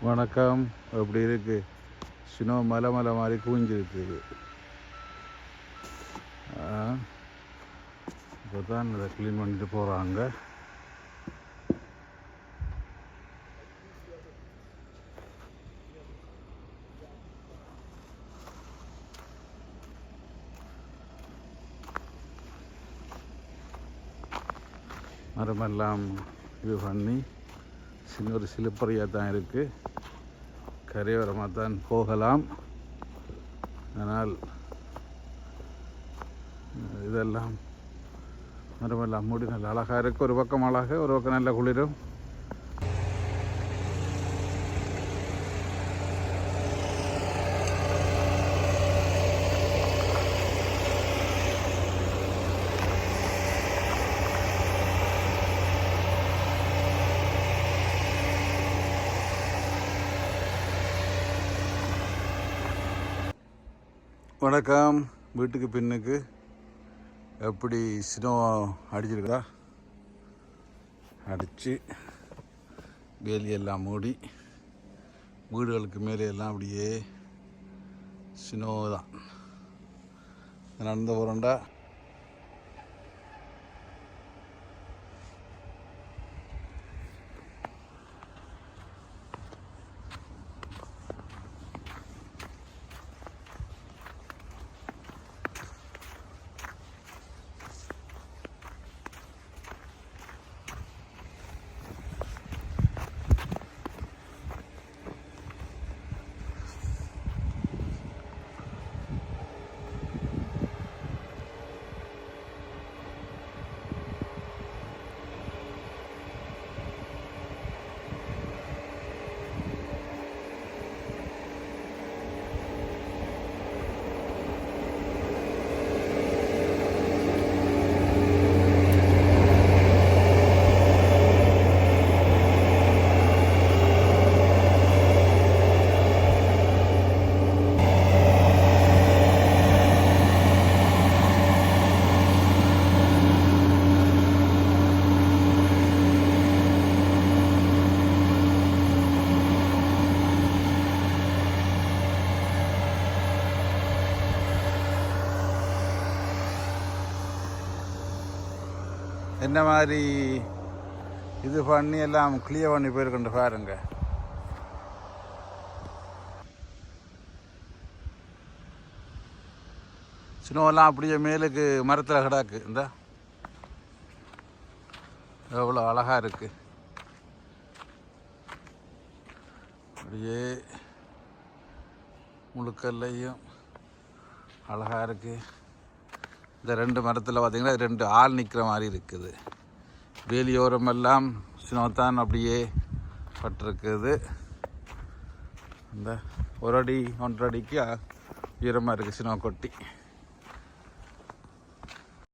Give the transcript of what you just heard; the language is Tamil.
வணக்கம். எப்படி இருக்கு? சினோ மலை மலை மாதிரி குவிஞ்சிருக்குது இப்போ தான் இதை க்ளீன் பண்ணிட்டு போகிறாங்க மரமெல்லாம் இது பண்ணி சின்ன ஒரு சிலுப்பறையாக தான் இருக்குது கரையோரமாக தான் போகலாம். ஆனால் இதெல்லாம் மரமெல்லாம் மூடி நல்ல அழகாக இருக்குது ஒரு பக்கம் அழகாக ஒரு பக்கம் நல்ல குளிரும். வணக்கம். வீட்டுக்கு பின்னுக்கு. எப்படி ஸ்னோ அடிச்சிருக்கா? அடித்து வேலியெல்லாம் மூடி. வீடுகளுக்கு மேலே எல்லாம் அப்படியே ஸ்னோ தான் நடந்த போகிறோண்டா என்ன மாதிரி இது பண்ணி எல்லாம் கிளியர் பண்ணி போயிருக்கேன் பாருங்க. சின்னவெல்லாம் அப்படியே மேலுக்கு மரத்தில் கிடாக்கு. இந்த. எவ்வளோ அழகாக இருக்கு. அப்படியே முழுக்கல்லையும் அழகாக இருக்குது இந்த ரெண்டு மரத்தில் பார்த்திங்கன்னா ரெண்டு ஆள் நிற்கிற மாதிரி இருக்குது. வேலியோரமெல்லாம் சினோத்தான் அப்படியே பட்டிருக்குது. இந்த ஒரு அடி ஒன்றரை அடிக்கு உயரமாக இருக்குது சினோ கொட்டி